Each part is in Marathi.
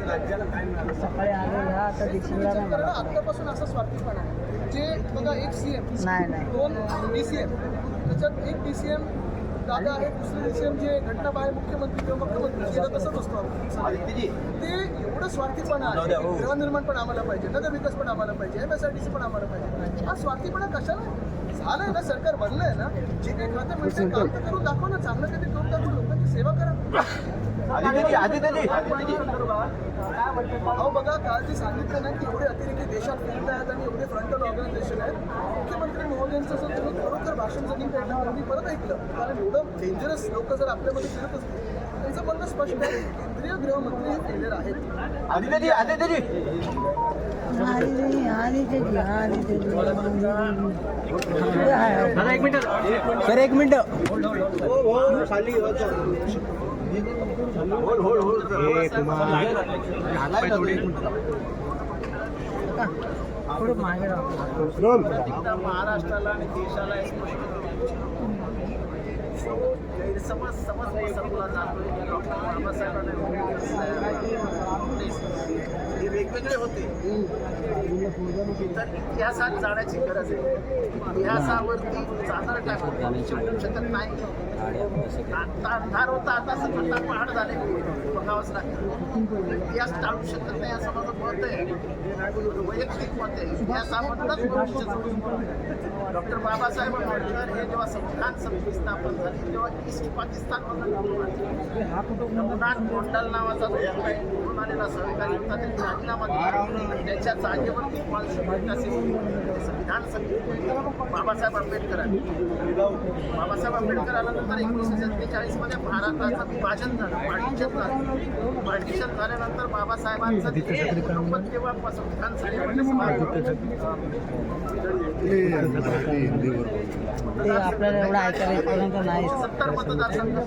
सकाळी आलेला आता मला आत्तापासून असा स्वार्थीपणा आहे. जे बघा एक सीएम नाही नाही दोन डीसीएम त्याच्यात एक डीसीएम दादा आहे दुसरे डीसीएम जे घटना बाहेर मुख्यमंत्री किंवा मुख्यमंत्री गेलं तसंच असतो. ते एवढं स्वार्थीपणा आहे. गृहनिर्माण पण आम्हाला पाहिजे नगर विकास पण आम्हाला पाहिजे M S R T C पण आम्हाला पाहिजे. हा स्वार्थीपणा कशाला? झालंय ना सरकार बनलंय ना. जे काही खातं मिळतं काम तर करून दाखवा ना चांगलं कधी करून दाखवा लोकांची सेवा करा. अहो बघा काल ते सांगितलं ना की एवढे अतिरेकी देशात फिरत आहेत आणि एवढे फ्रंटल ऑर्गनायझेशन आहेत. मुख्यमंत्री महोदयांचं जर तुम्ही खरोखर भाषण जर मी परत ऐकलं. कारण एवढं डेंजरस लोक जर आपल्यामध्ये फिरत असतील त्यांचं म्हणणं स्पष्ट आहे. की केंद्रीय गृहमंत्री हे फेलियर आहेत. आदित्यजी आदित्यजी. एक मिनिट. सर एक मिनिट. मागे राहा. एकदा महाराष्ट्राला आणि देशाला समज पसरवला जातोय? की वेगवेगळे होते. तर इतिहासात जाण्याची गरज आहे. इतिहासावरती चादर टाकून शिकू शकत नाही. आता अंधार होता आता सगळं पहाड झाले. बघावंच लागतं इतिहास टाळू शकत नाही असं माझं मत आहे. वैयक्तिक मत आहे. इतिहासामधूनच भविष्य डॉक्टर बाबासाहेब आंबेडकर हे जेव्हा संविधान समिती स्थापन झाली तेव्हा ईस्ट पाकिस्तान नमुनाथ गोंडल नावाचा जो आलेला सहकारी होता. त्यांनी आणि त्याच्या जागेवरती कॉन्स्टिट्यूट असे संविधान समिती बाबासाहेब आंबेडकरांनी बाबासाहेब आंबेडकर आल्यानंतर एकोणीसशे सत्तेचाळीसमध्ये भारताचं विभाजन झालं पार्टिशन झालं. पार्टिशन झाल्यानंतर बाबासाहेबांचं ध्येय कुटुंब तेव्हा संविधान सभेमध्ये ते आपल्याला एवढं ऐकायला नाही. सत्तर मतदारसंघ.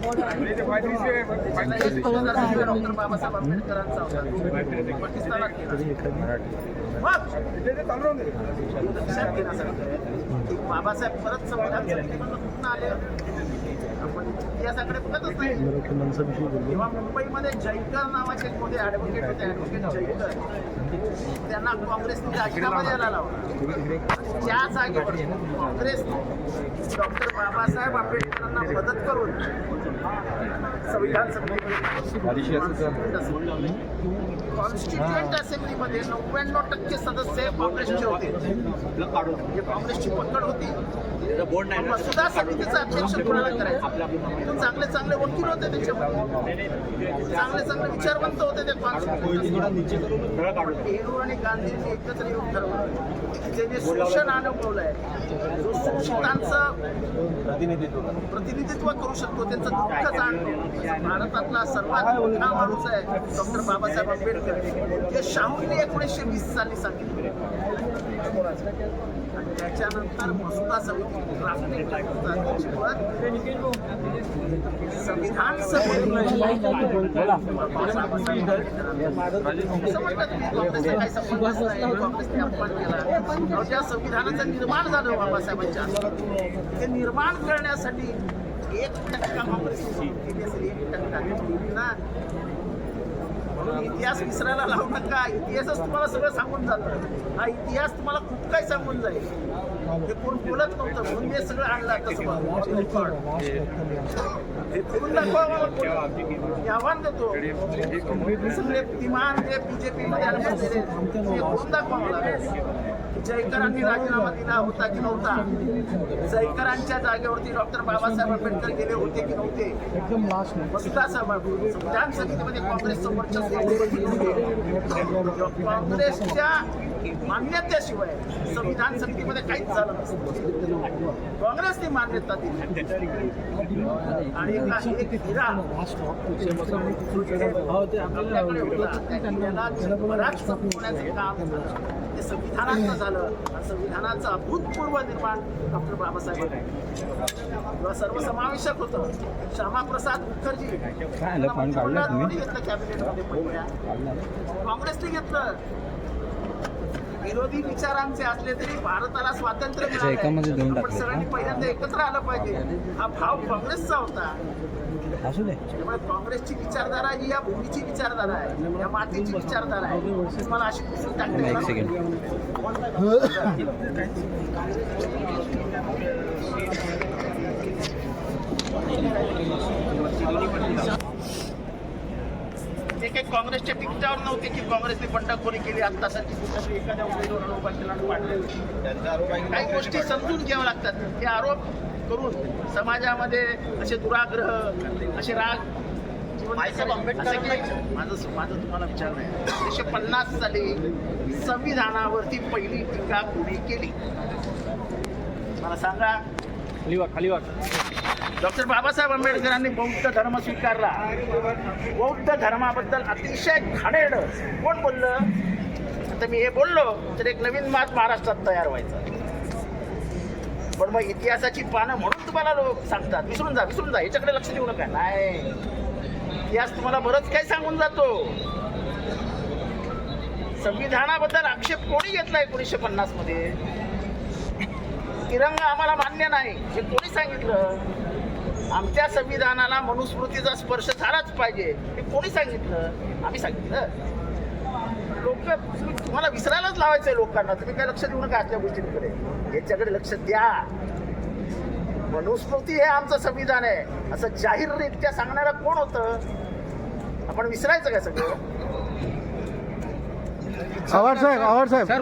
बाबासाहेब आंबेडकरांचा होता. पाकिस्तानात बाबासाहेब परत संविधान आले आपण इतिहासाकडे बघतच नाही तेव्हा मुंबईमध्ये जयकर नावाचे एक मोठे होते जयकर त्यांना काँग्रेसने राजीनामा द्यायला लावला त्या जागेवर काँग्रेसने डॉक्टर बाबासाहेब आंबेडकरांना मदत करून संविधान कॉन्स्टिट्युएंट असेंब्लीमध्ये नव्याण्णव टक्के सदस्य काँग्रेसचे होते. म्हणजे काँग्रेसची पकड होती. मसुदा समितीचा अध्यक्ष कोणाला करायचं? चांगले चांगले वकील होते त्याच्यामध्ये. चांगले चांगले विचारवंत होते ते नेहरू आणि गांधींनी एकत्र येऊन ठरवलं. जे जे शोषण अनुभवलं आहे जो शोषितांचं प्रतिनिधित्व. करू शकतो त्यांचं दुःख जाणतो भारतातला सर्वात मोठा माणूस आहे डॉक्टर बाबासाहेब आंबेडकर. हे शाहूंनी एकोणीसशे वीस साली सांगितले. आणि त्याच्यानंतर मसुदा समिती संविधान केला संविधानाचं निर्माण झालं बाबासाहेबांच्या ते निर्माण करण्यासाठी एक टक्का काँग्रेस केली असेल एक टक्का ना म्हणून इतिहास विसरायला लावू नका. इतिहासच तुम्हाला सगळं सांगून जातं. हा इतिहास तुम्हाला खूप काही सांगून जाईल. हे कोण बोलत नव्हतं. म्हणून सगळं आणलं तसं बघा. हे करून दाखवा मला कोणी. मी आव्हान देतो सगळे जे बीजेपी मध्ये आले बसलेले, ते करून दाखवा मला जयकरांनी राजीनामा दिला होता की नव्हता जयकरांच्या जागेवरती डॉक्टर बाबासाहेब आंबेडकर गेले होते की नव्हते एकदम लास्ट मसुदा सभा काँग्रेसचं वर्चस्व काँग्रेसच्या मान्यतेशिवाय संविधान समितीमध्ये काहीच झालं नसतं. काँग्रेसने मान्यता दिली. आणि संपवण्याचं काम ते संविधानाचं झालं. संविधानाचं अभूतपूर्व निर्माण डॉक्टर बाबासाहेब सर्वसमावेशक होतं. श्यामाप्रसाद मुखर्जी. कॅबिनेटमध्ये पहिल्या काँग्रेसने घेतलं. विरोधी विचार आमचे असले तरी भारताला स्वातंत्र्य मिळालं. सगळ्यांनी का? पहिल्यांदा एकत्र आलं पाहिजे. हा भाव काँग्रेसचा होता. असू दे. त्यामुळे काँग्रेसची विचारधारा ही या भूमीची विचारधारा आहे. या मातीची विचारधारा आहे. मला अशी पुसून टाकते ते काही काँग्रेसच्या तिकिटावर नव्हते की काँग्रेसने बंडखोरी केली आत्तासाठी कुठल्यातरी एखाद्या उमेदवाराला उभा केला पाडले काही गोष्टी समजून घ्याव्या लागतात. हे आरोप करून समाजामध्ये असे दुराग्रह असे राग माझं माझं तुम्हाला विचारणं आहे एकोणीसशे पन्नास साली संविधानावरती पहिली टीका कोणी केली? मला सांगा खाली वा खाली वा डॉक्टर बाबासाहेब आंबेडकरांनी बौद्ध धर्म स्वीकारला. बौद्ध धर्माबद्दल अतिशय घाणेड कोण बोललं? आता मी हे बोललो तर एक नवीन मात महाराष्ट्रात तयार व्हायचं. पण मग इतिहासाची पानं म्हणून तुम्हाला लोक सांगतात. विसरून जा विसरून जा. याच्याकडे लक्ष देऊ नका. नाही. इतिहास तुम्हाला बरंच काही सांगून जातो. संविधानाबद्दल आक्षेप कोणी घेतला एकोणीसशे पन्नासमध्ये तिरंगा आम्हाला मान्य नाही. हे कोणी सांगितलं? आमच्या संविधानाला मनुस्मृतीचा स्पर्श झालाच पाहिजे. हे कोणी सांगितलं? आम्ही सांगितलं. लोक तुम्हाला विसरायलाच लावायचंय लोकांना. तुम्ही काय लक्ष देऊ नका असल्या गोष्टींकडे. याच्याकडे लक्ष द्या. मनुस्मृती हे आमचं संविधान आहे. असं जाहीररित्या सांगणारा कोण होतं? आपण विसरायचं काय सगळं? आवाड साहेब आवाड साहेब. सर,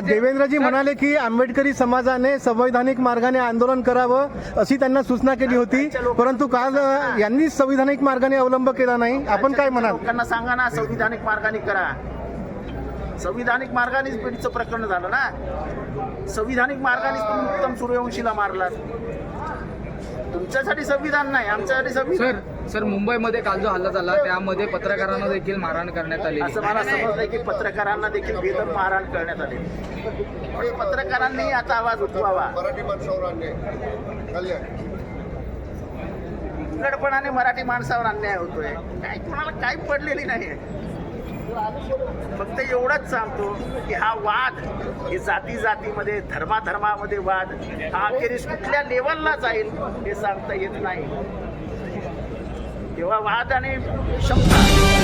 जे- देवेंद्रजी म्हणाले की आंबेडकरी समाजाने संवैधानिक मार्गाने आंदोलन करावं अशी त्यांना सूचना केली होती. परंतु काल यांनी संविधानिक मार्गाने अवलंब केला नाही. आपण काय म्हणाल? लोकांना सांगा ना संविधानिक मार्गाने करा. संविधानिक मार्गानेच बीडचं प्रकरण झालं ना. संविधानिक मार्गानेच तुम्ही उत्तम सूर्यवंशीला मारलात. तुमच्यासाठी संविधान नाही आमच्यासाठी संविधान. सर सर मुंबईमध्ये काल जो हल्ला झाला त्यामध्ये पत्रकारांना देखील मारहाण करण्यात आली असं मला समजलंय की पत्रकारांना देखील बेदम मारहाण करण्यात आली पण पत्रकारांनी आता आवाज उठवावा. मराठी माणसावर अन्याय. कल्याण. उघडपणाने मराठी माणसावर अन्याय होतोय. काय कोणाला काय पडलेली नाही फक्त एवढंच सांगतो की हा वाद हे जाती जातीमध्ये धर्माधर्मामध्ये वाद हा अखेरीस कुठल्या लेवलला जाईल हे सांगता येत नाही. तेव्हा वाद आणि क्षमता